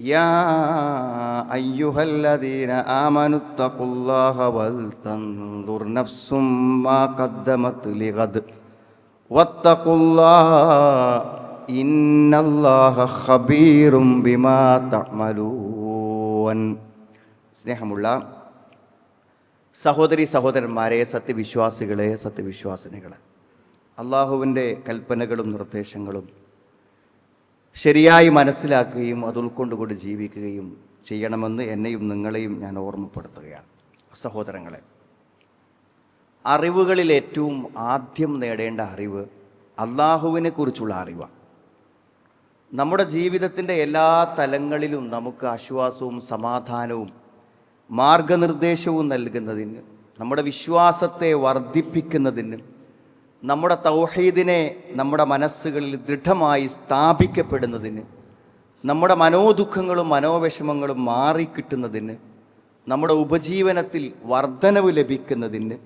يا أيها الذين آمنوا اتقوا الله ولتنظر نفس ما قدمت لغد واتقوا الله إن الله خبير بما تعملون സ്നേഹമുള്ള സഹോദരി സഹോദരന്മാരെ സത്യവിശ്വാസികളെ സത്യവിശ്വാസിനികളെ അള്ളാഹുവിൻ്റെ കൽപ്പനകളും നിർദ്ദേശങ്ങളും ശരിയായി മനസ്സിലാക്കുകയും അത് ഉൾക്കൊണ്ടുകൊണ്ട് ജീവിക്കുകയും ചെയ്യണമെന്ന് എന്നെയും നിങ്ങളെയും ഞാൻ ഓർമ്മപ്പെടുത്തുകയാണ്. സഹോദരങ്ങളെ അറിവുകളിൽ ഏറ്റവും ആദ്യം നേടേണ്ട അറിവ് അള്ളാഹുവിനെ കുറിച്ചുള്ള അറിവാണ്. നമ്മുടെ ജീവിതത്തിന്റെ എല്ലാ തലങ്ങളിലും നമുക്ക് ആശ്വാസവും സമാധാനവും മാർഗനിർദ്ദേശവും നൽകുന്നതിന് നമ്മുടെ വിശ്വാസത്തെ വർദ്ധിപ്പിക്കുന്നതിന് നമ്മുടെ തൗഹീദിനെ നമ്മുടെ മനസ്സുകളിൽ ദൃഢമായി സ്ഥാപിക്കപ്പെടുന്നതിന് നമ്മുടെ മനോദുഃഖങ്ങളും മനോവിഷമങ്ങളും മാറിക്കിട്ടുന്നതിന് നമ്മുടെ ഉപജീവനത്തിൽ വർധനവ് ലഭിക്കുന്നതിന്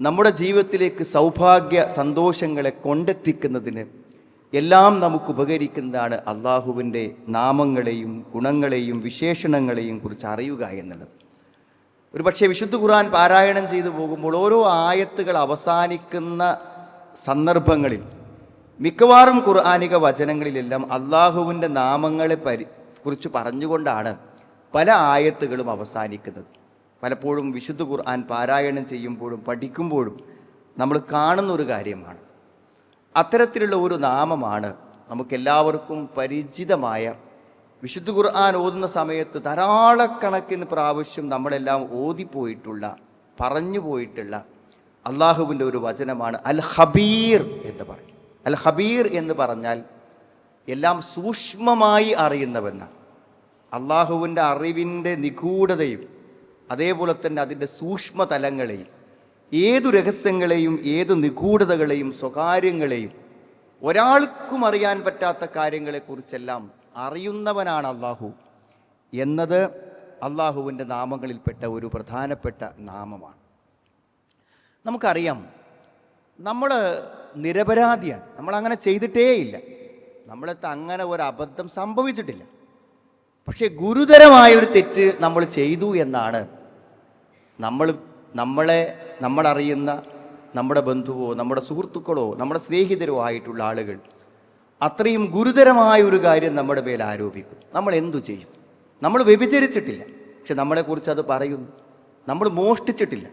നമ്മുടെ ജീവിതത്തിലേക്ക് സൗഭാഗ്യ സന്തോഷങ്ങളെ കൊണ്ടെത്തിക്കുന്നതിന് എല്ലാം നമുക്ക് ഉപകരിക്കുന്നതാണ് അള്ളാഹുവിന്റെ നാമങ്ങളെയും ഗുണങ്ങളെയും വിശേഷണങ്ങളെയും കുറിച്ച് അറിയുക എന്നുള്ളത്. ഒരു പക്ഷേ വിശുദ്ധ ഖുർആൻ പാരായണം ചെയ്തു പോകുമ്പോൾ ഓരോ ആയത്തുകൾ അവസാനിക്കുന്ന സന്ദർഭങ്ങളിൽ മിക്കവാറും ഖുർആാനിക വചനങ്ങളിലെല്ലാം അള്ളാഹുവിന്റെ നാമങ്ങളെ പരി കുറിച്ച് പറഞ്ഞുകൊണ്ടാണ് പല ആയത്തുകളും അവസാനിക്കുന്നത്. പലപ്പോഴും വിശുദ്ധ ഖുർആൻ പാരായണം ചെയ്യുമ്പോഴും പഠിക്കുമ്പോഴും നമ്മൾ കാണുന്ന ഒരു കാര്യമാണ് അത്തരത്തിലുള്ള ഒരു നാമമാണ് നമുക്കെല്ലാവർക്കും പരിചിതമായ വിശുദ്ധ ഖുർആൻ ഓതുന്ന സമയത്ത് ധാരാളക്കണക്കിന് പ്രാവശ്യം നമ്മളെല്ലാം ഓതിപ്പോയിട്ടുള്ള പറഞ്ഞു പോയിട്ടുള്ള അള്ളാഹുവിന്റെ ഒരു വചനമാണ് അൽ ഹബീർ എന്ന് പറയും. അൽ ഹബീർ എന്ന് പറഞ്ഞാൽ എല്ലാം സൂക്ഷ്മമായി അറിയുന്നവെന്നാണ് അള്ളാഹുവിന്റെ അറിവിന്റെ നിഗൂഢതയും അതേപോലെ തന്നെ അതിന്റെ സൂക്ഷ്മ തലങ്ങളെയും ഏതു രഹസ്യങ്ങളെയും ഏത് നിഗൂഢതകളെയും സ്വകാര്യങ്ങളെയും ഒരാൾക്കും അറിയാൻ പറ്റാത്ത കാര്യങ്ങളെക്കുറിച്ചെല്ലാം അറിയുന്നവനാണ് അള്ളാഹു എന്നത് അള്ളാഹുവിന്റെ നാമങ്ങളിൽപ്പെട്ട ഒരു പ്രധാനപ്പെട്ട നാമമാണ്. നമുക്കറിയാം നമ്മൾ നിരപരാധിയാണ്. നമ്മൾ അങ്ങനെ ചെയ്തിട്ടേയില്ല. നമ്മളത്ത് അങ്ങനെ ഒരു അബദ്ധം സംഭവിച്ചിട്ടില്ല. പക്ഷേ ഗുരുതരമായ ഒരു തെറ്റ് നമ്മൾ ചെയ്തു എന്നാണ് നമ്മൾ നമ്മളെ നമ്മളറിയുന്ന നമ്മുടെ ബന്ധുവോ നമ്മുടെ സുഹൃത്തുക്കളോ നമ്മുടെ സ്നേഹിതരോ ആയിട്ടുള്ള ആളുകൾ അത്രയും ഗുരുതരമായ ഒരു കാര്യം നമ്മുടെ മേൽ ആരോപിക്കും. നമ്മൾ എന്തു ചെയ്യും? നമ്മൾ വ്യഭിചരിച്ചിട്ടില്ല. പക്ഷെ നമ്മളെക്കുറിച്ച് അത് പറയുന്നു. നമ്മൾ മോഷ്ടിച്ചിട്ടില്ല.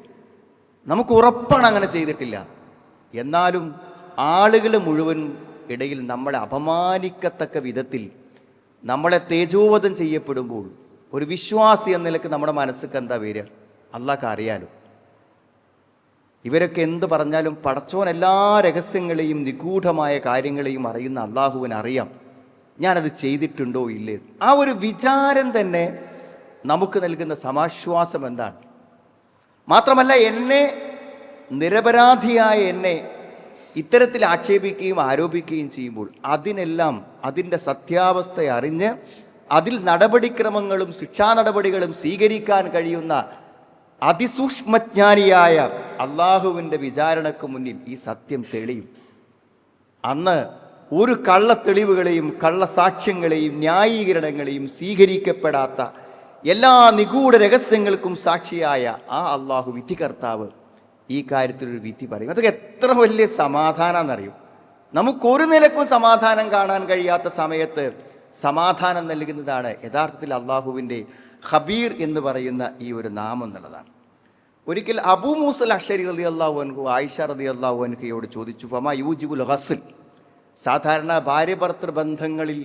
നമുക്ക് ഉറപ്പാണ് അങ്ങനെ ചെയ്തിട്ടില്ല. എന്നാലും ആളുകൾ മുഴുവൻ ഇടയിൽ നമ്മളെ അപമാനിക്കത്തക്ക വിധത്തിൽ നമ്മളെ തേജോവധം ചെയ്യപ്പെടുമ്പോൾ ഒരു വിശ്വാസി എന്ന നിലയ്ക്ക് നമ്മുടെ മനസ്സിക്ക് എന്താ വരിക? അള്ളാഹ്ക്ക് അറിയാലോ. ഇവരൊക്കെ എന്ത് പറഞ്ഞാലും പടച്ചോൻ എല്ലാ രഹസ്യങ്ങളെയും നിഗൂഢമായ കാര്യങ്ങളെയും അറിയുന്ന അള്ളാഹുവിന് അറിയാം. ഞാനത് ചെയ്തിട്ടുണ്ടോ ഇല്ലേ? ആ ഒരു വിചാരം തന്നെ നമുക്ക് നൽകുന്ന സമാശ്വാസം എന്താണ്? മാത്രമല്ല എന്നെ നിരപരാധിയായ എന്നെ ഇത്തരത്തിൽ ആക്ഷേപിക്കുകയും ആരോപിക്കുകയും ചെയ്യുമ്പോൾ അതിനെല്ലാം അതിന്റെ സത്യാവസ്ഥ അറിഞ്ഞ് അതിൽ നടപടിക്രമങ്ങളും ശിക്ഷാ നടപടികളും സ്വീകരിക്കാൻ കഴിയുന്ന അതിസൂക്ഷ്മജ്ഞാനിയായ അള്ളാഹുവിന്റെ വിചാരണക്ക് മുന്നിൽ ഈ സത്യം തെളിയും. അന്ന് ഒരു കള്ള തെളിവുകളെയും കള്ളസാക്ഷ്യങ്ങളെയും ന്യായീകരണങ്ങളെയും സ്വീകരിക്കപ്പെടാത്ത എല്ലാ നിഗൂഢ രഹസ്യങ്ങൾക്കും സാക്ഷിയായ ആ അള്ളാഹു വിധികർത്താവ് ഈ കാര്യത്തിൽ ഒരു വിധി പറയും. അതൊക്കെ എത്ര വലിയ സമാധാനമെന്നറിയും നമുക്കൊരു നിലക്കും സമാധാനം കാണാൻ കഴിയാത്ത സമയത്ത് സമാധാനം നൽകുന്നതാണ് യഥാർത്ഥത്തിൽ അള്ളാഹുവിന്റെ ഹബീർ എന്ന് പറയുന്ന ഈ ഒരു നാമം എന്നുള്ളതാണ്. ഒരിക്കൽ അബൂ മൂസൽ അഷരി റതി അള്ളാഹു അൻഹു ആയിഷ റതി അള്ളാഹു അൻഹയോട് ചോദിച്ചു ഫമ യൂജിബുൽ ഹസിൽ സാധാരണ ഭാര്യ ഭർത്തൃ ബന്ധങ്ങളിൽ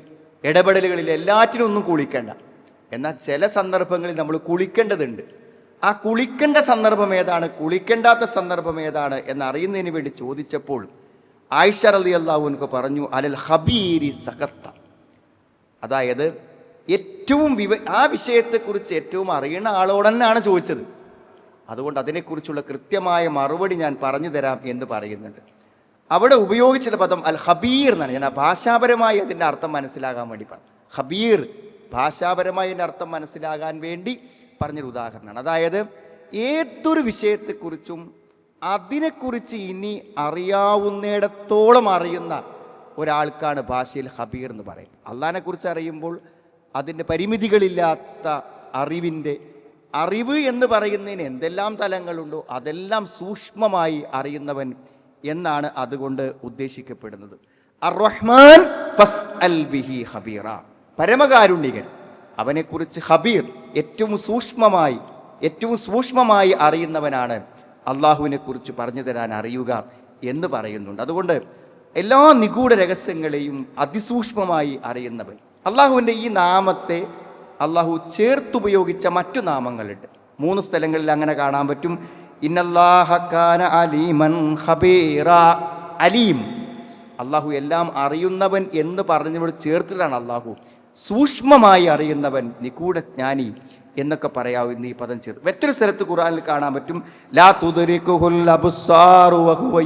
ഇടപെടലുകളിൽ എല്ലാറ്റിനും ഒന്നും കുളിക്കേണ്ട. എന്നാൽ ചില സന്ദർഭങ്ങളിൽ നമ്മൾ കുളിക്കേണ്ടതുണ്ട്. ആ കുളിക്കേണ്ട സന്ദർഭം ഏതാണ്? കുളിക്കേണ്ടാത്ത സന്ദർഭം ഏതാണ്? എന്നറിയുന്നതിന് വേണ്ടി ചോദിച്ചപ്പോൾ ആയിഷ അലി അള്ളാഹുനക്ക് പറഞ്ഞു അലൽ ഹബീരി സഖത്ത. അതായത് ഏറ്റവും വിവ ആ വിഷയത്തെക്കുറിച്ച് ഏറ്റവും അറിയുന്ന ആളോട് തന്നെയാണ് ചോദിച്ചത്. അതുകൊണ്ട് അതിനെക്കുറിച്ചുള്ള കൃത്യമായ മറുപടി ഞാൻ പറഞ്ഞു തരാം എന്ന് പറയുന്നുണ്ട്. അവിടെ ഉപയോഗിച്ചുള്ള പദം അൽ ഹബീർ എന്നാണ്. ഞാൻ ആ ഭാഷാപരമായി അതിന്റെ അർത്ഥം മനസ്സിലാകാൻ വേണ്ടി പറഞ്ഞു. ഹബീർ ഭാഷാപരമായി എന്റെ അർത്ഥം മനസ്സിലാകാൻ വേണ്ടി പറഞ്ഞൊരു ഉദാഹരണമാണ്. അതായത് ഏതൊരു വിഷയത്തെക്കുറിച്ചും അതിനെക്കുറിച്ച് ഇനി അറിയാവുന്നിടത്തോളം അറിയുന്ന ഒരാൾക്കാണ് ഭാഷയിൽ ഹബീർ എന്ന് പറയുന്നത്. അള്ളഹാനെക്കുറിച്ച് അറിയുമ്പോൾ അതിന്റെ പരിമിതികളില്ലാത്ത അറിവിന്റെ അറിവ് എന്ന് പറയുന്നതിന് എന്തെല്ലാം തലങ്ങളുണ്ടോ അതെല്ലാം സൂക്ഷ്മമായി അറിയുന്നവൻ എന്നാണ് അതുകൊണ്ട് ഉദ്ദേശിക്കപ്പെടുന്നത്. അർ റഹ്മാൻ ഫസ് അൽ ബിഹി ഹബീറ. പരമകാരുണ്യകൻ. അവനെക്കുറിച്ച് ഹബീർ ഏറ്റവും സൂക്ഷ്മമായി ഏറ്റവും സൂക്ഷ്മമായി അറിയുന്നവനാണ് അള്ളാഹുവിനെ കുറിച്ച് പറഞ്ഞു തരാൻ അറിയുക എന്ന് പറയുന്നുണ്ട്. അതുകൊണ്ട് എല്ലാ നിഗൂഢ രഹസ്യങ്ങളെയും അതിസൂക്ഷ്മമായി അറിയുന്നവൻ. അള്ളാഹുവിന്റെ ഈ നാമത്തെ അള്ളാഹു ചേർത്തുപയോഗിച്ച മറ്റു നാമങ്ങളുണ്ട്. മൂന്ന് സ്ഥലങ്ങളിൽ അങ്ങനെ കാണാൻ പറ്റും. ഇന്നല്ലാഹക്കാന അലീമൻ ഹബീറ അലീം. അള്ളാഹു എല്ലാം അറിയുന്നവൻ എന്ന് പറഞ്ഞവരോട് ചേർത്തിട്ടാണ് അള്ളാഹു സൂക്ഷ്മമായി അറിയുന്നവൻ നിഗൂഢജ്ഞാനി എന്നൊക്കെ പറയാവുന്ന ഈ പദം ചേർത്ത്. മറ്റൊരു സ്ഥലത്ത് ഖുറാനിൽ കാണാൻ പറ്റും ലാ തുദരിക്കുഹുൽ അബ്സാറു വഹുവ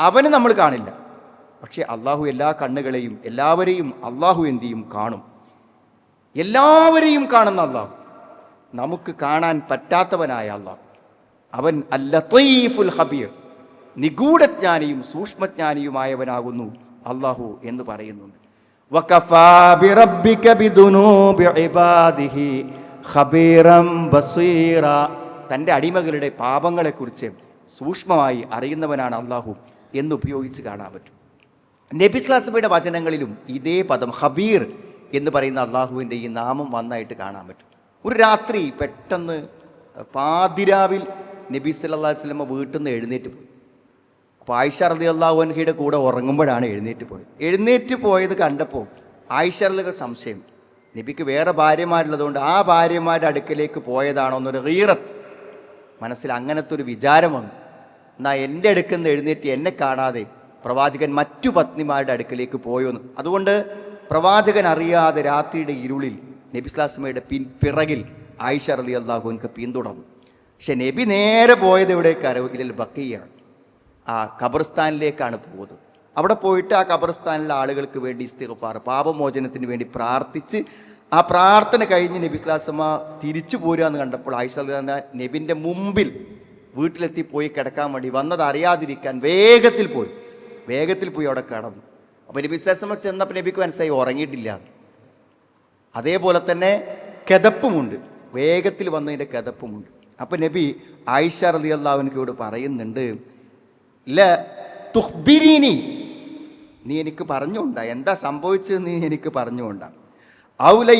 അവന് നമ്മൾ കാണില്ല. പക്ഷേ അള്ളാഹു എല്ലാ കണ്ണുകളെയും എല്ലാവരെയും അള്ളാഹു എന്തു ചെയ്യും? കാണും. എല്ലാവരെയും കാണുന്ന അള്ളാഹു നമുക്ക് കാണാൻ പറ്റാത്തവനായ അള്ളാഹു അവൻ അല്ലത്തീഫുൽ ഹബീർ നിഗൂഢജ്ഞാനിയും സൂക്ഷ്മജ്ഞാനിയുമായവനാകുന്നു അള്ളാഹു എന്ന് പറയുന്നുണ്ട്. തന്റെ അടിമകളുടെ പാപങ്ങളെക്കുറിച്ച് സൂക്ഷ്മമായി അറിയുന്നവനാണ് അള്ളാഹു എന്ന് ഉപയോഗിച്ച് കാണാൻ പറ്റും. നബിസ്ലാസബയുടെ വചനങ്ങളിലും ഇതേ പദം ഹബീർ എന്ന് പറയുന്ന അള്ളാഹുവിന്റെ ഈ നാമം വന്നായിട്ട് കാണാൻ പറ്റും. ഒരു രാത്രി പെട്ടെന്ന് പാതിരാവിൽ നബി വസല്ലമ വീട്ടിൽ നിന്ന് എഴുന്നേറ്റ് പോയി. ആയിഷ റതി അള്ളാഹുൻഹയുടെ കൂടെ ഉറങ്ങുമ്പോഴാണ് എഴുന്നേറ്റ് പോയത്. എഴുന്നേറ്റ് പോയത് കണ്ടപ്പോൾ ആയിഷ റളിക്ക് സംശയം. നബിക്ക് വേറെ ഭാര്യമാരുള്ളതുകൊണ്ട് ആ ഭാര്യമാരുടെ അടുക്കലേക്ക് പോയതാണോ എന്നൊരു ഹീറത്ത് മനസ്സിൽ അങ്ങനത്തെ ഒരു വിചാരം വന്നു. എന്നാൽ എന്റെ അടുക്കൽ നിന്ന് എഴുന്നേറ്റ് എന്നെ കാണാതെ പ്രവാചകൻ മറ്റു പത്നിമാരുടെ അടുക്കലേക്ക് പോയോന്ന്. അതുകൊണ്ട് പ്രവാചകൻ അറിയാതെ രാത്രിയുടെ ഇരുളിൽ നബിസ്ലാസ്മയുടെ പിൻ പിറകിൽ ആയിഷ റലി അള്ളാഹുവിൻക്ക് പിന്തുടർന്നു. പക്ഷെ നബി നേരെ പോയത് എവിടേക്ക് അരവിൽ ബക്കയാണ്. ആ ഖബർസ്ഥാനിലേക്കാണ് പോകുന്നത് അവിടെ പോയിട്ട് ആ ഖബർസ്ഥാനിലെ ആളുകൾക്ക് വേണ്ടി ഇസ്തിഗ്ഫാർ പാപമോചനത്തിന് വേണ്ടി പ്രാർത്ഥിച്ച് ആ പ്രാർത്ഥന കഴിഞ്ഞ് നബി ഇസ്ലാസമ്മ തിരിച്ചു പോരുക എന്ന് കണ്ടപ്പോൾ ആയിഷ നബിന്റെ മുമ്പിൽ വീട്ടിലെത്തി പോയി കിടക്കാൻ വേണ്ടി വന്നത് അറിയാതിരിക്കാൻ വേഗത്തിൽ പോയി. വേഗത്തിൽ പോയി അവിടെ കിടന്നു. അപ്പോൾ നബി ഇസ്ലാസമ്മ ചെന്നപ്പോൾ നബിക്ക് മനസ്സിലായി ഉറങ്ങിയിട്ടില്ല. അതേപോലെ തന്നെ കിതപ്പുമുണ്ട്. വേഗത്തിൽ വന്നതിന്റെ കിതപ്പുമുണ്ട്. അപ്പോൾ നബി ആയിഷ റലി അള്ളാഹുവിനോട് പറയുന്നുണ്ട് ല തുഹ്ബിരീനി. നീ എനിക്ക് പറഞ്ഞുകൊണ്ട. എന്താ സംഭവിച്ചത് നീ എനിക്ക് പറഞ്ഞുകൊണ്ട. ഔല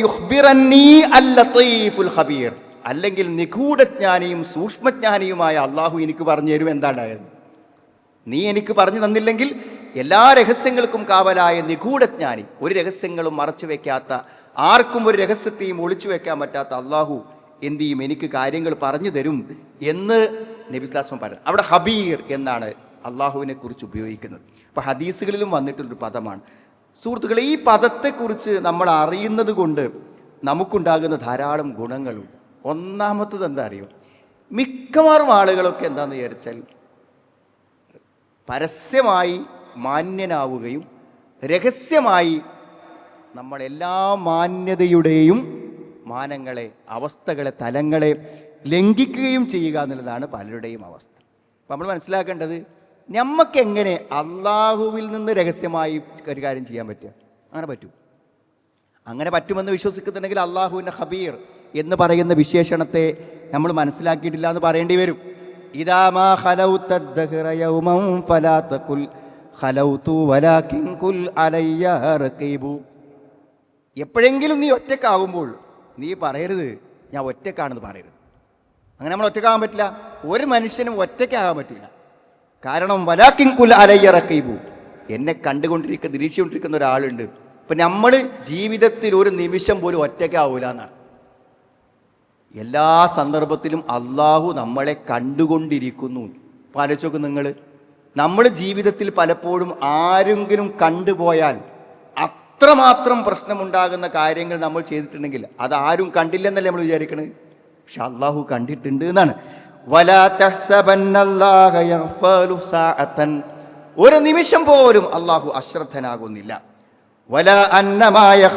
അൽ ഖബീർ. അല്ലെങ്കിൽ നിഗൂഢജ്ഞാനിയും സൂക്ഷ്മജ്ഞാനിയുമായ അള്ളാഹു എനിക്ക് പറഞ്ഞു തരും എന്താണ്ടായത് നീ എനിക്ക് പറഞ്ഞു തന്നില്ലെങ്കിൽ എല്ലാ രഹസ്യങ്ങൾക്കും കാവലായ നിഗൂഢജ്ഞാനി ഒരു രഹസ്യങ്ങളും മറച്ചു വെക്കാത്ത ആർക്കും ഒരു രഹസ്യത്തെയും ഒളിച്ചു വെക്കാൻ പറ്റാത്ത അള്ളാഹു എന്തു ചെയ്യും? എനിക്ക് കാര്യങ്ങൾ പറഞ്ഞു തരും എന്ന് നബിസ്ലാസ്മ പറഞ്ഞു. അവിടെ ഹബീർ എന്നാണ് അള്ളാഹുവിനെ കുറിച്ച് ഉപയോഗിക്കുന്നത്. അപ്പോൾ ഹദീസുകളിലും വന്നിട്ടുള്ളൊരു പദമാണ്. സുഹൃത്തുക്കളെ ഈ പദത്തെക്കുറിച്ച് നമ്മൾ അറിയുന്നത് കൊണ്ട് നമുക്കുണ്ടാകുന്ന ധാരാളം ഗുണങ്ങളുണ്ട്. ഒന്നാമത്തത് എന്താ അറിയോ? മിക്കവാറും ആളുകളൊക്കെ എന്താണെന്ന് വിചാരിച്ചാൽ പരസ്യമായി മാന്യനാവുകയും രഹസ്യമായി നമ്മൾ എല്ലാ മാന്യതയുടെയും മാനങ്ങളെ അവസ്ഥകളെ തലങ്ങളെ ലംഘിക്കുകയും ചെയ്യുക എന്നുള്ളതാണ് പലരുടെയും അവസ്ഥ. അപ്പം നമ്മൾ മനസ്സിലാക്കേണ്ടത് നമുക്കെങ്ങനെ അള്ളാഹുവിൽ നിന്ന് രഹസ്യമായി ഒരു കാര്യം ചെയ്യാൻ പറ്റുക? അങ്ങനെ പറ്റൂ. അങ്ങനെ പറ്റുമെന്ന് വിശ്വസിക്കുന്നുണ്ടെങ്കിൽ അള്ളാഹുവിന്റെ ഹബീർ എന്ന് പറയുന്ന വിശേഷണത്തെ നമ്മൾ മനസ്സിലാക്കിയിട്ടില്ല എന്ന് പറയേണ്ടി വരും. എപ്പോഴെങ്കിലും നീ ഒറ്റക്കാകുമ്പോൾ നീ പറയരുത് ഞാൻ ഒറ്റക്കാണെന്ന് പറയരുത്. അങ്ങനെ നമ്മൾ ഒറ്റക്കാകാൻ പറ്റില്ല. ഒരു മനുഷ്യനും ഒറ്റയ്ക്കാകാൻ പറ്റില്ല. കാരണം വലാക്കിൻ കുൽ അലയ്യ എന്നെ കണ്ടുകൊണ്ടിരിക്കുന്ന നിരീക്ഷിച്ചുകൊണ്ടിരിക്കുന്ന ഒരാളുണ്ട്. ഇപ്പം നമ്മൾ ജീവിതത്തിൽ ഒരു നിമിഷം പോലും ഒറ്റയ്ക്കാവൂല എന്നാണ് എല്ലാ സന്ദർഭത്തിലും അള്ളാഹു നമ്മളെ കണ്ടുകൊണ്ടിരിക്കുന്നു. പാലിച്ചോക്ക് നിങ്ങൾ നമ്മൾ ജീവിതത്തിൽ പലപ്പോഴും ആരെങ്കിലും കണ്ടുപോയാൽ അത്രമാത്രം പ്രശ്നമുണ്ടാകുന്ന കാര്യങ്ങൾ നമ്മൾ ചെയ്തിട്ടുണ്ടെങ്കിൽ അത് ആരും കണ്ടില്ലെന്നല്ലേ നമ്മൾ വിചാരിക്കണത്? പക്ഷെ അള്ളാഹു കണ്ടിട്ടുണ്ട് എന്നാണ് ഒരു നിമിഷം പോലും അള്ളാഹു അശ്രദ്ധനാകുന്നില്ല. വല അന്നമായ.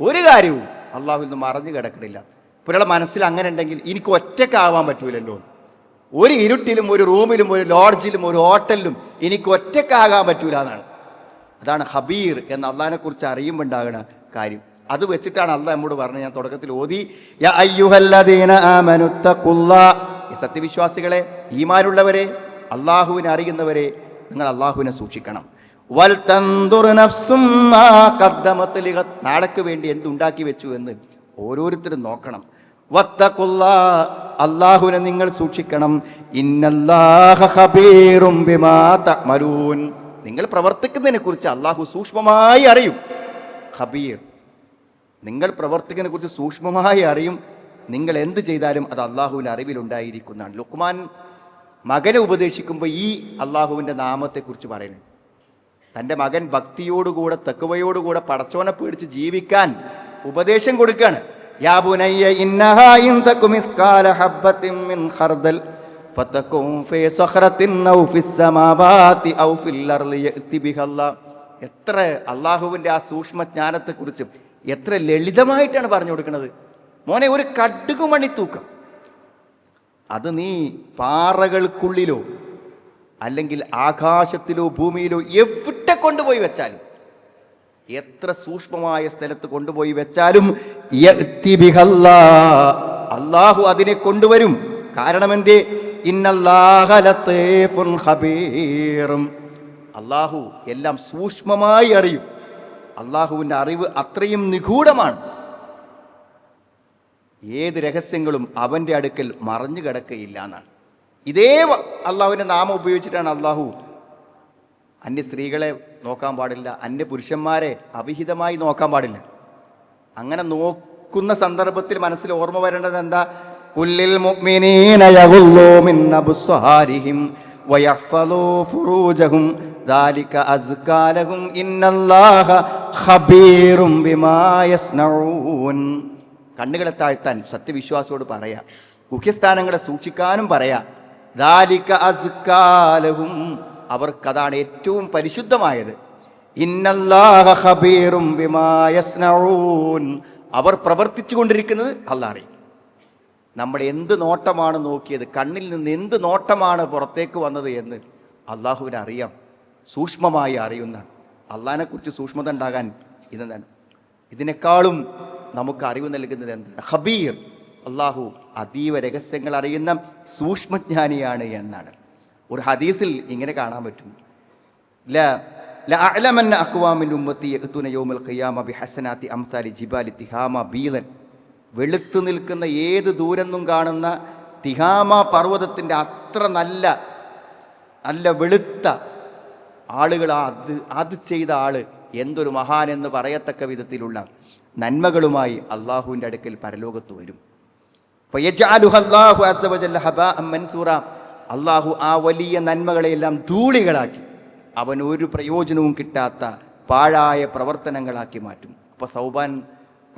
ഒരു കാര്യവും അള്ളാഹു ഇന്ന് മറഞ്ഞു കിടക്കണില്ല. ഒരാളെ മനസ്സിൽ അങ്ങനെ ഉണ്ടെങ്കിൽ എനിക്ക് ഒറ്റക്കാവാൻ പറ്റൂലല്ലോ. ഒരു ഇരുട്ടിലും ഒരു റൂമിലും ഒരു ലോഡ്ജിലും ഒരു ഹോട്ടലിലും എനിക്ക് ഒറ്റക്കാകാൻ പറ്റൂല എന്നാണ്. അതാണ് ഹബീർ എന്ന് അള്ളഹാനെ കുറിച്ച് അറിയുമ്പോണ്ടാകുന്ന കാര്യം. അത് വെച്ചിട്ടാണ് അല്ല നമ്മോട് പറഞ്ഞത്. ഞാൻ തുടക്കത്തിൽ ഓതി സത്യവിശ്വാസികളെ ഈമാനുള്ളവരെ അള്ളാഹുവിനെ അറിയുന്നവരെ നിങ്ങൾ അള്ളാഹുവിനെ സൂക്ഷിക്കണം. വൽ. നാളേക്ക് വേണ്ടി എന്തുണ്ടാക്കി വെച്ചു എന്ന് ഓരോരുത്തരും നോക്കണം. വത്തഖുല്ലാ. അള്ളാഹുവിനെ നിങ്ങൾ സൂക്ഷിക്കണം. നിങ്ങൾ പ്രവർത്തിക്കുന്നതിനെ കുറിച്ച് അള്ളാഹു സൂക്ഷ്മമായി അറിയും. ഖബീർ നിങ്ങൾ പ്രവർത്തിക്കുന്നതിനെ കുറിച്ച് സൂക്ഷ്മമായി അറിയും. നിങ്ങൾ എന്ത് ചെയ്താലും അത് അള്ളാഹുവിന്റെ അറിവിലുണ്ടായിരിക്കുന്നതാണ് ലുക്മാൻ മകനെ ഉപദേശിക്കുമ്പോൾ ഈ അള്ളാഹുവിന്റെ നാമത്തെക്കുറിച്ച് പറയുന്നുണ്ട് തന്റെ മകൻ ഭക്തിയോടുകൂടെ തെക്കുവയോടുകൂടെ പടച്ചോനെ പേടിച്ച് ജീവിക്കാൻ ഉപദേശം കൊടുക്കുകയാണ്. എത്ര അള്ളാഹുവിന്റെ ആ സൂക്ഷ്മ ജ്ഞാനത്തെക്കുറിച്ച് എത്ര ലളിതമായിട്ടാണ് പറഞ്ഞു കൊടുക്കുന്നത്. മോനെ ഒരു കടുകുമണി തൂക്കം. അത് നീ പാറകൾക്കുള്ളിലോ അല്ലെങ്കിൽ ആകാശത്തിലോ ഭൂമിയിലോ എവിടെ കൊണ്ടുപോയി വെച്ചാലും എത്ര സൂക്ഷ്മമായ സ്ഥലത്ത് കൊണ്ടുപോയി വെച്ചാലും. അള്ളാഹു അതിനെ കൊണ്ടുവരും. കാരണം എന്തേ ഇന്നല്ലാഹലത്തെ അള്ളാഹു എല്ലാം സൂക്ഷ്മമായി അറിയും. അള്ളാഹുവിന്റെ അറിവ് അത്രയും നിഗൂഢമാണ്. ഏത് രഹസ്യങ്ങളും അവന്റെ അടുക്കൽ മറഞ്ഞു കിടക്കുകയില്ല എന്നാണ്. ഇതേ അള്ളാഹുവിന്റെ നാമം ഉപയോഗിച്ചിട്ടാണ് അള്ളാഹു അന്യ സ്ത്രീകളെ നോക്കാൻ പാടില്ല അന്യ പുരുഷന്മാരെ അവിഹിതമായി നോക്കാൻ പാടില്ല. അങ്ങനെ നോക്കുന്ന സന്ദർഭത്തിൽ മനസ്സിൽ ഓർമ്മ വരേണ്ടത് എന്താ? വയഹ്ഫളൂ ഫുറൂജഹും ദാലിക അസ്കാലഹും ഇന്നല്ലാഹ ബിമാ യസ്നഊൻ. കണ്ണുകളെ താഴ്ത്താൻ സത്യവിശ്വാസിയോട് പറയാം. മുഖ്യസ്ഥാനങ്ങളെ സൂക്ഷിക്കാനും പറയാ. ദാലിക അസ്കാലഹും അവർക്കതാണ് ഏറ്റവും പരിശുദ്ധമായത്. ഇന്നല്ലാഹ ഖബീറും ബിമാ യസ്നഊൻ. അവർ പ്രവർത്തിച്ചു കൊണ്ടിരിക്കുന്നത് അല്ലാഹ് അറിയും. നമ്മൾ എന്ത് നോട്ടമാണ് നോക്കിയത്? കണ്ണിൽ നിന്ന് എന്ത് നോട്ടമാണ് പുറത്തേക്ക് വന്നത് എന്ന് അള്ളാഹുവിനറിയാം. സൂക്ഷ്മമായി അറിയുന്ന അള്ളാഹിനെക്കുറിച്ച് സൂക്ഷ്മത ഉണ്ടാകാൻ ഇതെന്താണ്? ഇതിനേക്കാളും നമുക്ക് അറിവ് നൽകുന്നത് എന്താണ്? ഹബീർ അള്ളാഹു അതീവ രഹസ്യങ്ങൾ അറിയുന്ന സൂക്ഷ്മജ്ഞാനിയാണ് എന്നാണ്. ഒരു ഹദീസിൽ ഇങ്ങനെ കാണാൻ പറ്റും. ല ലഅലമന്ന അഖ്വാമിൽ ഉമ്മത്തി യഹ്തുന യൗമൽ ഖിയാമ ബിഹസനാത്തി അംസാലി ജിബാലി തിഹാമ ബീലൻ വെളുത്തു നിൽക്കുന്ന ഏത് ദൂരെന്നും കാണുന്ന തിഹാമ പർവതത്തിന്റെ അത്ര നല്ല നല്ല വെളുത്ത ആളുകൾ അത് അത് ചെയ്ത ആൾ എന്തൊരു മഹാൻ എന്ന് പറയത്തക്ക വിധത്തിലുള്ള നന്മകളുമായി അള്ളാഹുവിന്റെ അടുക്കൽ പരലോകത്ത് വരും. അള്ളാഹു ആ വലിയ നന്മകളെയെല്ലാം ധൂളികളാക്കി അവൻ ഒരു പ്രയോജനവും കിട്ടാത്ത പാഴായ പ്രവർത്തനങ്ങളാക്കി മാറ്റും. അപ്പോൾ സൗബാൻ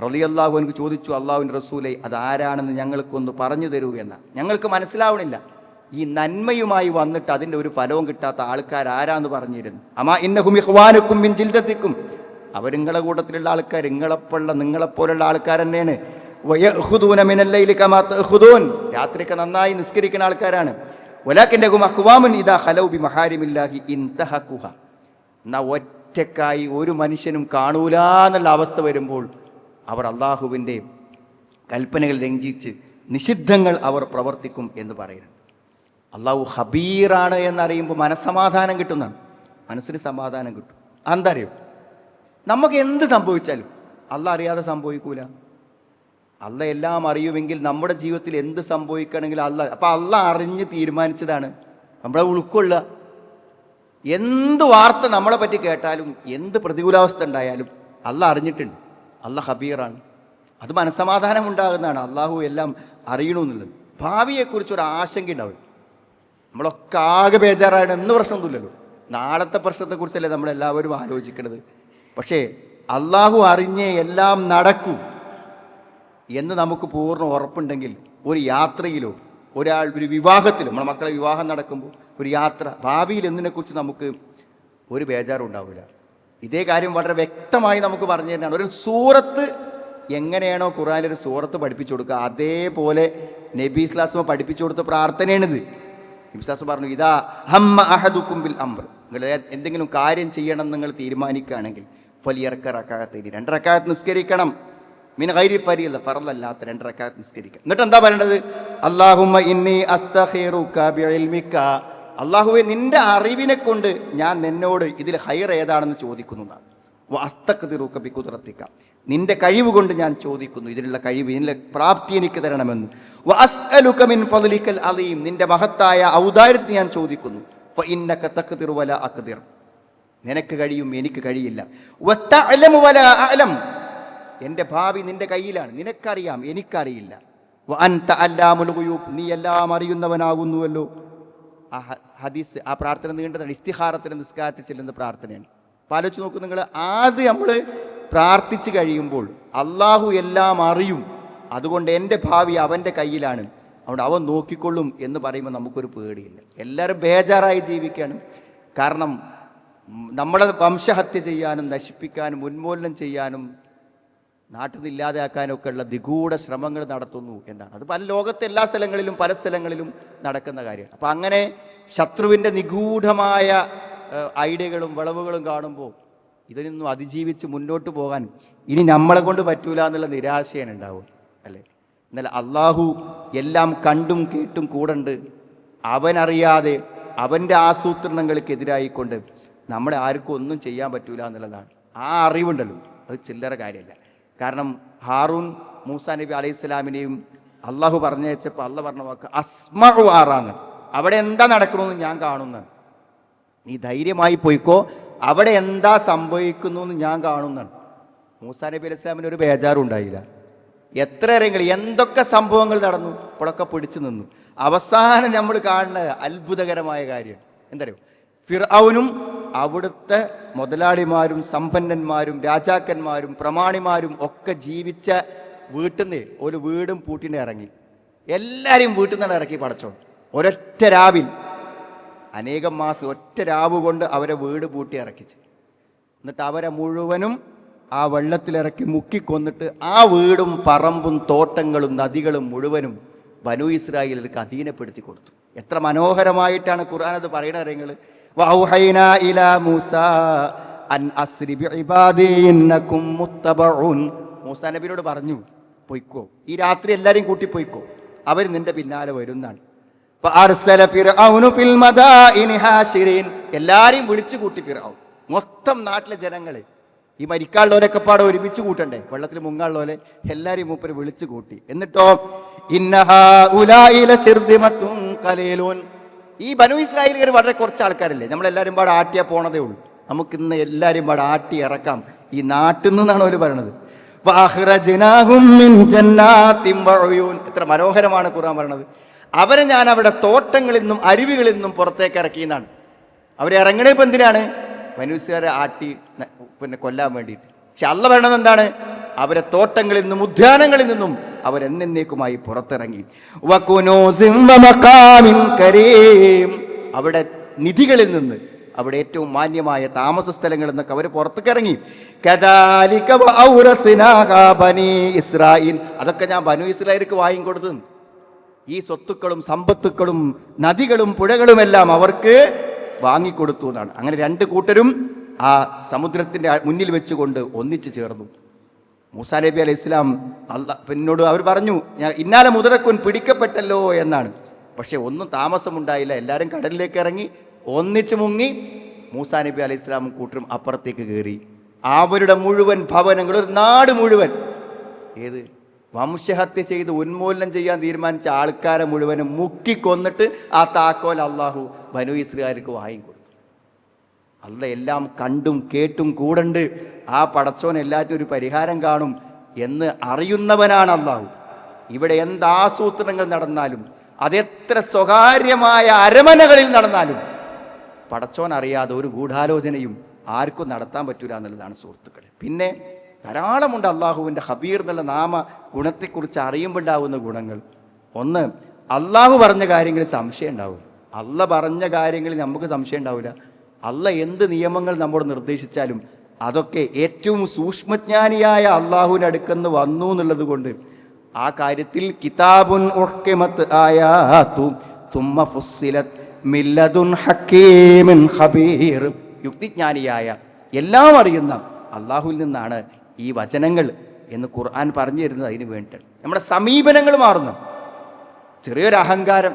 റളിയല്ലാഹു എനിക്ക് ചോദിച്ചു അള്ളാഹുവിന്റെ റസൂലെ അത് ആരാണെന്ന് ഞങ്ങൾക്കൊന്ന് പറഞ്ഞു തരൂ എന്ന്. ഞങ്ങൾക്ക് മനസ്സിലാവണില്ല. ഈ നന്മയുമായി വന്നിട്ട് അതിന്റെ ഒരു ഫലവും കിട്ടാത്ത ആൾക്കാർ ആരാന്ന് പറഞ്ഞിരുന്നു. അമാ ഇന്നഹും ഇഖ്വാനുക്കും മിൻ ജിൽദത്തിക്കും. അവരിങ്ങളെ കൂട്ടത്തിലുള്ള ആൾക്കാർ നിങ്ങളെപ്പോലുള്ള നിങ്ങളെപ്പോലുള്ള ആൾക്കാർ തന്നെയാണ്. വയഹുദൂന രാത്രിയൊക്കെ നന്നായി നിസ്കരിക്കുന്ന ആൾക്കാരാണ്. ഒലാക്കിന്റെ ഹും അഖ്വാമുൻ ഇതാ ഹലൗബി മഹാരിമില്ലാഹി ഇൻതഹക്കുഹ എന്നാ ഒറ്റക്കായി ഒരു മനുഷ്യനും കാണൂല എന്നുള്ള അവസ്ഥ വരുമ്പോൾ അവർ അള്ളാഹുവിന്റെ കൽപ്പനകൾ ലംഘിച്ച് നിഷിദ്ധങ്ങൾ അവർ പ്രവർത്തിക്കും എന്ന് പറയുന്നുണ്ട് അള്ളാഹു ഹബീറാണ് എന്നറിയുമ്പോൾ മനസ്സമാധാനം കിട്ടുന്നതാണ്. മനസ്സിന് സമാധാനം കിട്ടും. എന്താ അറിയോ നമുക്ക് എന്ത് സംഭവിച്ചാലും അല്ല അറിയാതെ സംഭവിക്കൂല. അല്ല എല്ലാം അറിയുമെങ്കിൽ നമ്മുടെ ജീവിതത്തിൽ എന്ത് സംഭവിക്കണമെങ്കിൽ അല്ല അപ്പം അല്ല അറിഞ്ഞ് തീരുമാനിച്ചതാണ്. നമ്മളെ ഉൾക്കൊള്ളുക. എന്ത് വാർത്ത നമ്മളെ പറ്റി കേട്ടാലും എന്ത് പ്രതികൂലാവസ്ഥ ഉണ്ടായാലും അല്ല അറിഞ്ഞിട്ടുണ്ട്. അല്ല ഹബീറാണ് അത് മനസ്സമാധാനം ഉണ്ടാകുന്നതാണ് അള്ളാഹു എല്ലാം അറിയണമെന്നുള്ളത് ഭാവിയെക്കുറിച്ച് ഒരു ആശങ്ക ഉണ്ടാവും. നമ്മളൊക്കെ ആകെ ബേജാറാണ്. എന്ന് പ്രശ്നമൊന്നുമില്ലല്ലോ. നാളത്തെ പ്രശ്നത്തെക്കുറിച്ചല്ലേ നമ്മളെല്ലാവരും ആലോചിക്കുന്നത് പക്ഷേ അള്ളാഹു അറിഞ്ഞേ എല്ലാം നടക്കൂ എന്ന് നമുക്ക് പൂർണ ഉറപ്പുണ്ടെങ്കിൽ ഒരു യാത്രയിലോ ഒരാൾ ഒരു വിവാഹത്തിലോ നമ്മുടെ മക്കളെ വിവാഹം നടക്കുമ്പോൾ ഒരു യാത്ര ഭാവിയിൽ എന്നതിനെക്കുറിച്ച് നമുക്ക് ഒരു ബേജാറും ഉണ്ടാവില്ല ഇതേ കാര്യം വളരെ വ്യക്തമായി നമുക്ക് പറഞ്ഞു തന്നെയാണ് ഒരു സൂറത്ത് എങ്ങനെയാണോ ഖുറാനിൽ ഒരു സൂറത്ത് പഠിപ്പിച്ചു കൊടുക്കുക അതേപോലെ നബി ഇസ്ലാസ്മ പഠിപ്പിച്ചു കൊടുത്ത പ്രാർത്ഥനയാണിത്. നബി ഇസ്ലാസ്മ പറഞ്ഞു ഇതാ ഹമ്മ അഹദുക്കും ബിൽ നിങ്ങൾ എന്തെങ്കിലും കാര്യം ചെയ്യണം നിങ്ങൾ തീരുമാനിക്കുകയാണെങ്കിൽ ഫലിയർക്ക റക്കാകത്തേരി രണ്ട് റക്കാത്ത് നിസ്കരിക്കണം. മിൻ ഗൈരി ഫരീല ഫറലല്ലാത്ത രണ്ട് റക്കാത്ത് നിസ്കരിക്കുക. എന്നിട്ട് എന്താ പറയേണ്ടത്? അള്ളാഹുമ്മ ഇന്നി അസ്തഖീറുക ബിഇൽമിക അള്ളാഹുവെ നിന്റെ അറിവിനെ കൊണ്ട് ഞാൻ നിന്നോട് ഇതിൽ ഹൈർ ഏതാണെന്ന് ചോദിക്കുന്നു എന്നാണ്. അസ്തഖദിറുക നിന്റെ കഴിവ് കൊണ്ട് ഞാൻ ചോദിക്കുന്നു ഇതിനുള്ള കഴിവ് ഇതിനുള്ള പ്രാപ്തി എനിക്ക് തരണമെന്ന്. വഅസ്അലുക മിൻ ഫദ്ലിക്കൽ അലീം നിന്റെ മഹത്തായ ഔദാര്യത്തിന് ഞാൻ ചോദിക്കുന്നു. വല അഖ്ദിർ. നിനക്ക് കഴിയും എനിക്ക് കഴിയില്ല. വത്തഅലമു വല അഅലം. എന്റെ ഭാവി നിന്റെ കയ്യിലാണ്. നിനക്കറിയാം എനിക്കറിയില്ല. അൻ അല്ലാമുൽ നീ എല്ലാം അറിയുന്നവനാകുന്നുവല്ലോ. ആ ഹദീസ് ആ പ്രാർത്ഥന നീണ്ടതാണ് ഇസ്തിഹാറത്തിന് നിസ്കാരത്തിൽ ചെല്ലുന്ന പ്രാർത്ഥനയാണ്. അപ്പോൾ ആലോചിച്ച് നോക്കൂ നിങ്ങൾ ആദ്യം നമ്മൾ പ്രാർത്ഥിച്ചു കഴിയുമ്പോൾ അള്ളാഹു എല്ലാം അറിയും. അതുകൊണ്ട് എന്റെ ഭാവി അവന്റെ കയ്യിലാണ്. അതുകൊണ്ട് അവൻ നോക്കിക്കൊള്ളും എന്ന് പറയുമ്പോൾ നമുക്കൊരു പേടിയില്ല. എല്ലാവരും ബേജാറായി ജീവിക്കാനും കാരണം നമ്മളെ വംശഹത്യ ചെയ്യാനും നശിപ്പിക്കാനും ഉന്മൂലനം ചെയ്യാനും നാട്ടിൽ നിന്ന് ഇല്ലാതെയാക്കാനൊക്കെ ഉള്ള നിഗൂഢ ശ്രമങ്ങൾ നടത്തുന്നു എന്നാണ്. അത് പല ലോകത്തെ എല്ലാ സ്ഥലങ്ങളിലും പല സ്ഥലങ്ങളിലും നടക്കുന്ന കാര്യമാണ്. അപ്പം അങ്ങനെ ശത്രുവിന്റെ നിഗൂഢമായ ഐഡിയകളും വിളവുകളും കാണുമ്പോൾ ഇതിനൊന്നും അതിജീവിച്ച് മുന്നോട്ട് പോകാൻ ഇനി നമ്മളെ കൊണ്ട് പറ്റൂല എന്നുള്ള നിരാശയാണ് ഉണ്ടാവും അല്ലേ? എന്നാൽ അള്ളാഹു എല്ലാം കണ്ടും കേട്ടും കൂടണ്ട്. അവനറിയാതെ അവന്റെ ആസൂത്രണങ്ങൾക്കെതിരായിക്കൊണ്ട് നമ്മളെ ആർക്കും ഒന്നും ചെയ്യാൻ പറ്റൂല എന്നുള്ളതാണ്. ആ അറിവുണ്ടല്ലോ. അത് ചില്ലറ കാര്യമല്ല. കാരണം ഹാറൂൻ മൂസ നബി അലൈഹി സ്വലാമിനെയും അള്ളാഹു പറഞ്ഞയച്ചപ്പോൾ അള്ള പറഞ്ഞ വാക്ക് അസ്മഹു ആറാന്ന് അവിടെ എന്താ നടക്കണമെന്ന് ഞാൻ കാണുന്നു നീ ധൈര്യമായി പോയിക്കോ അവിടെ എന്താ സംഭവിക്കുന്നു എന്ന് ഞാൻ കാണുന്നു മൂസ നബി അലൈഹി സ്വലാമിന് ഒരു ബേജാറും ഉണ്ടായില്ല. എത്ര ഇറങ്ങൾ എന്തൊക്കെ സംഭവങ്ങൾ നടന്നു ഇപ്പോഴൊക്കെ പിടിച്ചു നിന്നു. അവസാനം നമ്മൾ കാണുന്ന അത്ഭുതകരമായ കാര്യം എന്തറിയോ? ഫിർഔനും അവിടുത്തെ മുതലാളിമാരും സമ്പന്നന്മാരും രാജാക്കന്മാരും പ്രമാണിമാരും ഒക്കെ ജീവിച്ച വീട്ടിൽ നിന്ന് ഒരു വീടും പൂട്ടിനെ ഇറങ്ങി. എല്ലാവരെയും വീട്ടിൽ നിന്ന് ഇറക്കി പടച്ചോ ഒരൊറ്റ രാവിൽ. അനേകം മാസം ഒറ്റ രാവ് കൊണ്ട് അവരെ വീട് പൂട്ടി ഇറക്കിച്ച്. എന്നിട്ട് അവരെ മുഴുവനും ആ വെള്ളത്തിലിറക്കി മുക്കിക്കൊന്നിട്ട് ആ വീടും പറമ്പും തോട്ടങ്ങളും നദികളും മുഴുവനും ബനു ഇസ്രായേലിലേക്ക് അധീനപ്പെടുത്തി കൊടുത്തു. എത്ര മനോഹരമായിട്ടാണ് ഖുർആൻ അത് പറയുന്നത് നിങ്ങൾ മൂസ നബിയോട് പറഞ്ഞു പൊയ്ക്കോ ഈ രാത്രി എല്ലാരെയും കൂട്ടി പൊയ്ക്കോ അവർ നിന്റെ പിന്നാലെ ഹാശിരീൻ എല്ലാരെയും വിളിച്ചു കൂട്ടി ഫിർഔൻ. മൊത്തം നാട്ടിലെ ജനങ്ങളെ ഈ മരിക്കാനുള്ളവരൊക്കെ പാടെ ഒരുമിച്ച് കൂട്ടണ്ടേ? വെള്ളത്തിൽ മുങ്ങാനുള്ളവരെ എല്ലാരെയും മൂപ്പര് വിളിച്ചു കൂട്ടി. എന്നിട്ടോ ഈ ബനു ഇസ്രായേലികർ വളരെ കുറച്ച് ആൾക്കാരല്ലേ? നമ്മളെല്ലാവരും പാടെ ആട്ടിയാ പോണതേ ഉള്ളൂ. നമുക്ക് ഇന്ന് എല്ലാവരും പാടെ ആട്ടി ഇറക്കാം. ഈ നാട്ടിൽ നിന്നാണ് അവർ പറയണത്. എത്ര മനോഹരമാണ് ഖുർആൻ പറയണത്. അവരെ ഞാൻ അവരുടെ തോട്ടങ്ങളിൽ നിന്നും അരുവികളിൽ നിന്നും പുറത്തേക്ക് ഇറക്കിയെന്നാണ് അവരെ ഇറങ്ങണേ ഇപ്പം എന്തിനാണ്? മനുഷ്യരെ ആട്ടി പിന്നെ കൊല്ലാൻ വേണ്ടിയിട്ട്. പക്ഷെ അല്ല പറയണത് എന്താണ്? അവരെ തോട്ടങ്ങളിൽ നിന്നും ഉദ്യാനങ്ങളിൽ നിന്നും അവരെന്നേക്കുമായി പുറത്തിറങ്ങി. അവിടെ നിധികളിൽ നിന്ന് അവിടെ ഏറ്റവും മാന്യമായ താമസ സ്ഥലങ്ങളിൽ നിന്നൊക്കെ അവർ പുറത്തേക്ക് ഇറങ്ങി. ഇസ്രായേൽ അതൊക്കെ ഞാൻ ബനു ഇസ്രായേലിക്ക് വാങ്ങിക്കൊടുത്തു ഈ സ്വത്തുക്കളും സമ്പത്തുക്കളും നദികളും പുഴകളുമെല്ലാം അവർക്ക് വാങ്ങിക്കൊടുത്തു എന്നാണ്. അങ്ങനെ രണ്ട് കൂട്ടരും ആ സമുദ്രത്തിന്റെ മുന്നിൽ വെച്ചുകൊണ്ട് ഒന്നിച്ചു ചേർന്നു. മൂസാ നബി അലൈഹി ഇസ്ലാം അല്ല പിന്നോട് അവർ പറഞ്ഞു ഞാൻ ഇന്നാലെ മുതലക്കുൻ പിടിക്കപ്പെട്ടല്ലോ എന്നാണ്. പക്ഷേ ഒന്നും താമസമുണ്ടായില്ല. എല്ലാവരും കടലിലേക്ക് ഇറങ്ങി ഒന്നിച്ച് മുങ്ങി മൂസാ നബി അലൈഹി ഇസ്ലാമും കൂട്ടരും അപ്പുറത്തേക്ക് കയറി. അവരുടെ മുഴുവൻ ഭവനങ്ങൾ ഒരു നാട് മുഴുവൻ. ഏത്? വംശഹത്യ ചെയ്ത് ഉന്മൂലനം ചെയ്യാൻ തീരുമാനിച്ച ആൾക്കാരെ മുഴുവനും മുക്കിക്കൊന്നിട്ട് ആ താക്കോൽ അള്ളാഹു ബനു ഇസ്രായേലിക്ക് വാങ്ങിക്കൊടുത്തു. അല്ല എല്ലാം കണ്ടും കേട്ടും കൂടണ്ട്. ആ പടച്ചോൻ എല്ലാറ്റിനും ഒരു പരിഹാരം കാണും എന്ന് അറിയുന്നവനാണ് അള്ളാഹു. ഇവിടെ എന്ത് ആസൂത്രണങ്ങൾ നടന്നാലും അതെത്ര സ്വകാര്യമായ അരമനകളിൽ നടന്നാലും പടച്ചോൻ അറിയാതെ ഒരു ഗൂഢാലോചനയും ആർക്കും നടത്താൻ പറ്റൂല എന്നുള്ളതാണ് സുഹൃത്തുക്കളെ. പിന്നെ ധാരാളമുണ്ട് അള്ളാഹുവിന്റെ ഹബീർ എന്നുള്ള നാമ ഗുണത്തെക്കുറിച്ച് അറിയുമ്പോണ്ടാവുന്ന ഗുണങ്ങൾ. ഒന്ന് അള്ളാഹു പറഞ്ഞ കാര്യങ്ങളിൽ സംശയം ഉണ്ടാവും. അല്ല പറഞ്ഞ കാര്യങ്ങളിൽ നമുക്ക് സംശയം ഉണ്ടാവില്ല. അല്ല എന്ത് നിയമങ്ങൾ നമ്മോട് നിർദ്ദേശിച്ചാലും അതൊക്കെ ഏറ്റവും സൂക്ഷ്മജ്ഞാനിയായ അള്ളാഹുവിന്റെ അടുക്കെന്ന് വന്നു എന്നുള്ളത് കൊണ്ട് ആ കാര്യത്തിൽ കിതാബുൻ ഒക്കെമത്ത് ആയാത്തു തുമ്മ ഫുസ്സിലത് മില്ലതുൻ ഹക്കീമിൻ ഖബീർ. യുക്തിജ്ഞാനിയായ എല്ലാം അറിയുന്ന അള്ളാഹുവിൽ നിന്നാണ് ഈ വചനങ്ങൾ എന്ന് ഖുർആൻ പറഞ്ഞു തരുന്നത് അതിന് വേണ്ടിയിട്ടാണ്. നമ്മുടെ സമീപനങ്ങൾ മാറുന്നു. ചെറിയൊരു അഹങ്കാരം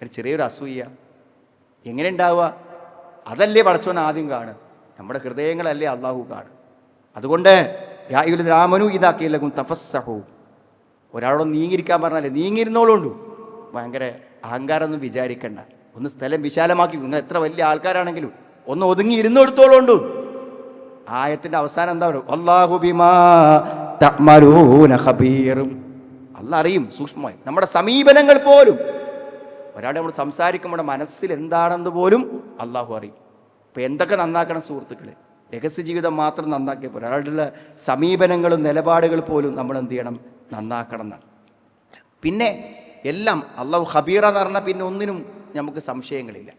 ഒരു ചെറിയൊരു അസൂയ എങ്ങനെ ഉണ്ടാവുക? അതല്ലേ പടച്ചോൻ ആദ്യം കാണുക. നമ്മുടെ ഹൃദയങ്ങളല്ലേ അള്ളാഹു കാണുക. അതുകൊണ്ട് രാമനു ഇതാക്കിയില്ലക്കും തപസ്സഹു ഒരാളോട് നീങ്ങിയിരിക്കാൻ പറഞ്ഞാലേ നീങ്ങിയിരുന്നോളുണ്ടു ഭയങ്കര അഹങ്കാരമൊന്നും വിചാരിക്കണ്ട. ഒന്ന് സ്ഥലം വിശാലമാക്കി. നിങ്ങൾ എത്ര വലിയ ആൾക്കാരാണെങ്കിലും ഒന്ന് ഒതുങ്ങി ഇരുന്നെടുത്തോളുണ്ടു ആയത്തിന്റെ അവസാനം എന്താ പറയുക? അള്ളാഹു ബിമാ അറിയും സൂക്ഷ്മമായി. നമ്മുടെ സമീപനങ്ങൾ പോലും ഒരാളെ നമ്മൾ സംസാരിക്കുമ്പോൾ മനസ്സിൽ എന്താണെന്ന് പോലും അള്ളാഹു അറിയും. ഇപ്പം എന്തൊക്കെ നന്നാക്കണം സുഹൃത്തുക്കളെ? രഹസ്യ ജീവിതം മാത്രം നന്നാക്കിയ പോലെ ഒരാളുടെ സമീപനങ്ങളും നിലപാടുകൾ പോലും നമ്മൾ എന്ത് ചെയ്യണം? നന്നാക്കണം എന്നാണ്. പിന്നെ എല്ലാം അള്ളാഹു ഹബീറ എന്ന് പറഞ്ഞാൽ പിന്നെ ഒന്നിനും നമുക്ക് സംശയങ്ങളില്ല.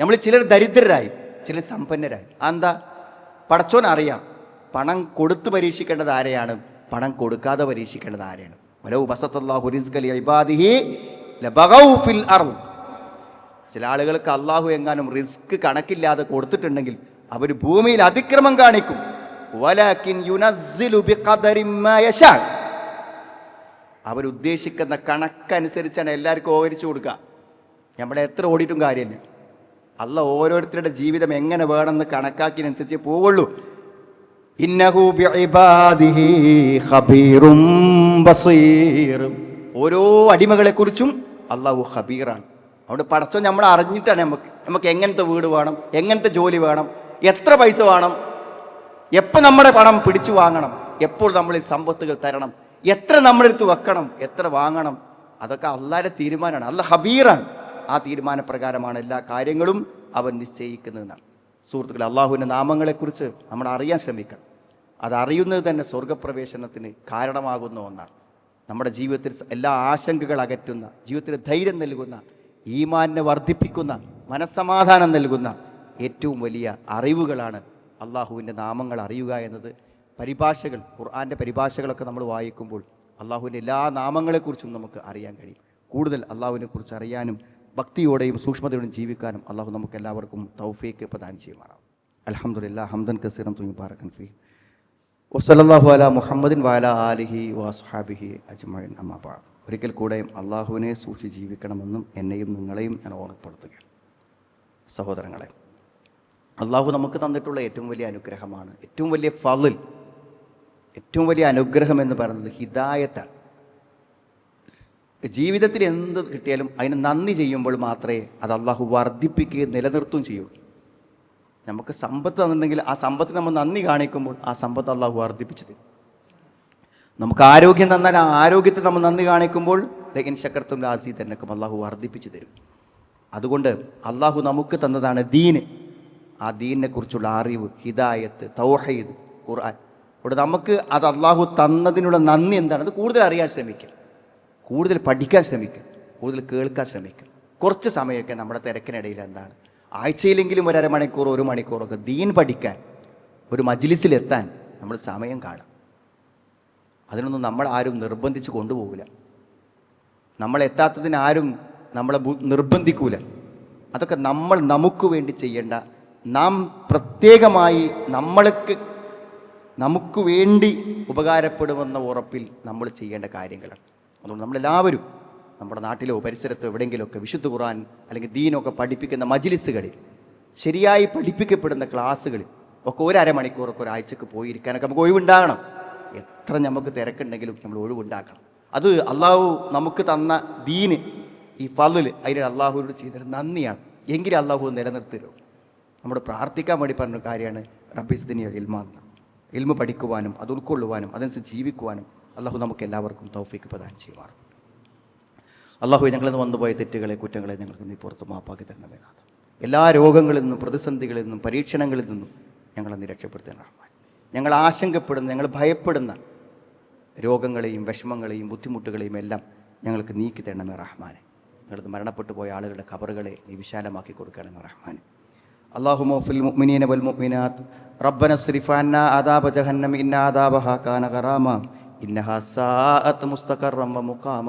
നമ്മൾ ചിലർ ദരിദ്രരായി ചിലർ സമ്പന്നരായി. എന്താ? പടച്ചോൻ അറിയാം പണം കൊടുത്ത് പരീക്ഷിക്കേണ്ടത് ആരെയാണ്? പണം കൊടുക്കാതെ പരീക്ഷിക്കേണ്ടത് ആരെയാണ്? വലവ് ബസത്തല്ലാഹു റിസ്കലി ഇബാദിഹി ലബഗൗ ഫിൽ അർൾ ചില ആളുകൾക്ക് അള്ളാഹു എങ്ങാനും റിസ്ക് കണക്കില്ലാതെ കൊടുത്തിട്ടുണ്ടെങ്കിൽ അവർ ഭൂമിയിൽ അതിക്രമം കാണിക്കും. അവരുദ്ദേശിക്കുന്ന കണക്കനുസരിച്ചാണ് എല്ലാവർക്കും ഓഹരിച്ചു കൊടുക്കുക നമ്മളെ എത്ര ഓടിയിട്ടും കാര്യമില്ല. അല്ല ഓരോരുത്തരുടെ ജീവിതം എങ്ങനെ വേണമെന്ന് കണക്കാക്കിയതിനനുസരിച്ച് പോവുള്ളൂ. ഓരോ അടിമകളെക്കുറിച്ചും അള്ളാഹു ഹബീറാണ് അതുകൊണ്ട് പടച്ചോ നമ്മൾ അറിഞ്ഞിട്ടാണ് നമുക്ക് നമുക്ക് എങ്ങനത്തെ വീട് വേണം എങ്ങനത്തെ ജോലി വേണം എത്ര പൈസ വേണം എപ്പോൾ നമ്മുടെ പണം പിടിച്ചു വാങ്ങണം എപ്പോൾ നമ്മൾ ഈ സമ്പത്തുകൾ തരണം എത്ര നമ്മളെടുത്ത് വെക്കണം എത്ര വാങ്ങണം അതൊക്കെ അള്ളാരുടെ തീരുമാനമാണ്. അല്ല ഹബീറാണ് ആ തീരുമാനപ്രകാരമാണ് എല്ലാ കാര്യങ്ങളും അവൻ നിശ്ചയിക്കുന്നതെന്നാണ്. സുഹൃത്തുക്കളെ അള്ളാഹുവിന്റെ നാമങ്ങളെക്കുറിച്ച് നമ്മൾ അറിയാൻ ശ്രമിക്കണം. അതറിയുന്നത് തന്നെ സ്വർഗപ്രവേശനത്തിന് കാരണമാകുന്ന ഒന്നാണ്. നമ്മുടെ ജീവിതത്തിൽ എല്ലാ ആശങ്കകൾ അകറ്റുന്ന ജീവിതത്തിൽ ധൈര്യം നൽകുന്ന ഈമാനെ വർദ്ധിപ്പിക്കുന്ന മനസ്സമാധാനം നൽകുന്ന ഏറ്റവും വലിയ അറിവുകളാണ് അള്ളാഹുവിന്റെ നാമങ്ങൾ അറിയുക എന്നത്. പരിഭാഷകൾ ഖുർആാന്റെ പരിഭാഷകളൊക്കെ നമ്മൾ വായിക്കുമ്പോൾ അള്ളാഹുവിന്റെ എല്ലാ നാമങ്ങളെക്കുറിച്ചും നമുക്ക് അറിയാൻ കഴിയും. കൂടുതൽ അള്ളാഹുവിനെ കുറിച്ച് അറിയാനും ഭക്തിയോടെയും സൂക്ഷ്മതയോടെയും ജീവിക്കാനും അള്ളാഹു നമുക്ക് എല്ലാവർക്കും തൗഫീക്ക് പ്രദാനം ചെയ്യുമാറാം അലഹമുല്ല ഹംദൻ കസീറം തുങ്ങി പാറക്കൻ ഫി വസലല്ലാഹു അല മുഹമ്മദിൻ വാല ആലിഹി വാസുഹാബിഹി അജ്മൈൻ അമ്മാബാ ഒരിക്കൽ കൂടെ അള്ളാഹുവിനെ സൂക്ഷി ജീവിക്കണമെന്നും എന്നെയും നിങ്ങളെയും ഞാൻ ഓർമ്മപ്പെടുത്തുകയാണ്. സഹോദരങ്ങളെ അള്ളാഹു നമുക്ക് തന്നിട്ടുള്ള ഏറ്റവും വലിയ അനുഗ്രഹമാണ് ഏറ്റവും വലിയ ഫലിൽ ഏറ്റവും വലിയ അനുഗ്രഹം എന്ന് പറയുന്നത് ഹിദായത്താണ്. ജീവിതത്തിൽ എന്ത് കിട്ടിയാലും അതിന് നന്ദി ചെയ്യുമ്പോൾ മാത്രമേ അത് അള്ളാഹു വർദ്ധിപ്പിക്കുകയും നിലനിർത്തുകയും ചെയ്യൂ നമുക്ക് സമ്പത്ത് തന്നിട്ടുണ്ടെങ്കിൽ ആ സമ്പത്തിന് നമ്മൾ നന്ദി കാണിക്കുമ്പോൾ ആ സമ്പത്ത് അള്ളാഹു വർദ്ധിപ്പിച്ചു തരും നമുക്ക് ആരോഗ്യം തന്നാൽ ആ ആരോഗ്യത്തെ നമ്മൾ നന്ദി കാണിക്കുമ്പോൾ ലഗിൻ ശക്കർത്തും ലാസി തന്നക്കും അള്ളാഹു വർദ്ധിപ്പിച്ചു തരും. അതുകൊണ്ട് അള്ളാഹു നമുക്ക് തന്നതാണ് ദീന് ആ ദീനിനെ കുറിച്ചുള്ള അറിവ് ഹിദായത്ത് തൗഹീദ് ഖുർആൻ. ഇവിടെ നമുക്ക് അത് അള്ളാഹു തന്നതിനുള്ള നന്ദി എന്താണ്? അത് കൂടുതൽ അറിയാൻ ശ്രമിക്കുക. കൂടുതൽ പഠിക്കാൻ ശ്രമിക്കുക. കൂടുതൽ കേൾക്കാൻ ശ്രമിക്കുക. കുറച്ച് സമയമൊക്കെ നമ്മുടെ തിരക്കിനിടയിൽ എന്താണ്? ആഴ്ചയിലെങ്കിലും ഒരു അരമണിക്കൂർ ഒരു മണിക്കൂറൊക്കെ ദീൻ പഠിക്കാൻ ഒരു മജ്ലിസിലെത്താൻ നമ്മൾ സമയം കാണും. അതിനൊന്നും നമ്മൾ ആരും നിർബന്ധിച്ച് കൊണ്ടുപോകില്ല നമ്മൾ എത്താത്തതിന് ആരും നമ്മളെ നിർബന്ധിക്കൂല. അതൊക്കെ നമ്മൾ നമുക്ക് വേണ്ടി ചെയ്യേണ്ട നാം പ്രത്യേകമായി നമ്മൾക്ക് നമുക്ക് വേണ്ടി ഉപകാരപ്പെടുമെന്ന ഉറപ്പിൽ നമ്മൾ ചെയ്യേണ്ട കാര്യങ്ങളാണ്. അതുകൊണ്ട് നമ്മളെല്ലാവരും നമ്മുടെ നാട്ടിലോ പരിസരത്തോ എവിടെയെങ്കിലുമൊക്കെ വിശുദ്ധ ഖുറാൻ അല്ലെങ്കിൽ ദീനൊക്കെ പഠിപ്പിക്കുന്ന മജിലിസുകളിൽ ശരിയായി പഠിപ്പിക്കപ്പെടുന്ന ക്ലാസ്സുകളിൽ ഒക്കെ ഒരു അരമണിക്കൂറൊക്കെ ഒരാഴ്ചക്ക് പോയിരിക്കാനൊക്കെ നമുക്ക് ഒഴിവുണ്ടാകണം. എത്ര നമുക്ക് തിരക്കുണ്ടെങ്കിലും നമ്മൾ ഒഴിവുണ്ടാക്കണം. അത് അള്ളാഹു നമുക്ക് തന്ന ദീന് ഈ ഫലിൽ അതിന് അള്ളാഹുവിനോട് ചെയ്തൊരു നന്ദിയാണ്. എങ്കിലും അള്ളാഹു നിലനിർത്തരോ നമ്മൾ പ്രാർത്ഥിക്കാൻ വേണ്ടി പറഞ്ഞ കാര്യമാണ് റബ്ബിസ്ദിനിയ ഇൽമാന്ന് ഇൽമ പഠിക്കുവാനും അത് ഉൾക്കൊള്ളുവാനും അതനുസരിച്ച് ജീവിക്കുവാനും അള്ളാഹു നമുക്ക് എല്ലാവർക്കും തൗഫീക്ക് പ്രദാനം ചെയ്യുമാറും അള്ളാഹു ഞങ്ങളിൽ നിന്ന് വന്നുപോയ തെറ്റുകളെ കുറ്റങ്ങളെ ഞങ്ങൾക്ക് നീ പുറത്ത് മാപ്പാക്കി തരണമേ നാഥ എല്ലാ രോഗങ്ങളിൽ നിന്നും പ്രതിസന്ധികളിൽ നിന്നും പരീക്ഷണങ്ങളിൽ നിന്നും ഞങ്ങളെ നീ രക്ഷപ്പെടുത്തേണ്ട റഹ്മാൻ. ഞങ്ങൾ ആശങ്കപ്പെടുന്ന ഞങ്ങൾ ഭയപ്പെടുന്ന രോഗങ്ങളെയും വിഷമങ്ങളെയും ബുദ്ധിമുട്ടുകളെയും എല്ലാം ഞങ്ങൾക്ക് നീക്കി തരണമേ റഹ്മാനെ. ഞങ്ങളത് മരണപ്പെട്ടു പോയ ആളുകളുടെ കബറുകളെ നീ വിശാലമാക്കി കൊടുക്കണമേ റഹ്മാൻ അള്ളാഹു മോഫിൽ മുഅ്മിനീന വൽ മുഅ്മിനാത്ത്. റബ്ബന സ്രിഫാന്ന ആദാബ ജഹന്നം ഇന്ന ആദാബഹ കാന ഖറാമ ഇന്ന സാഅത്ത് മുസ്തഖറം വ മുഖാമ.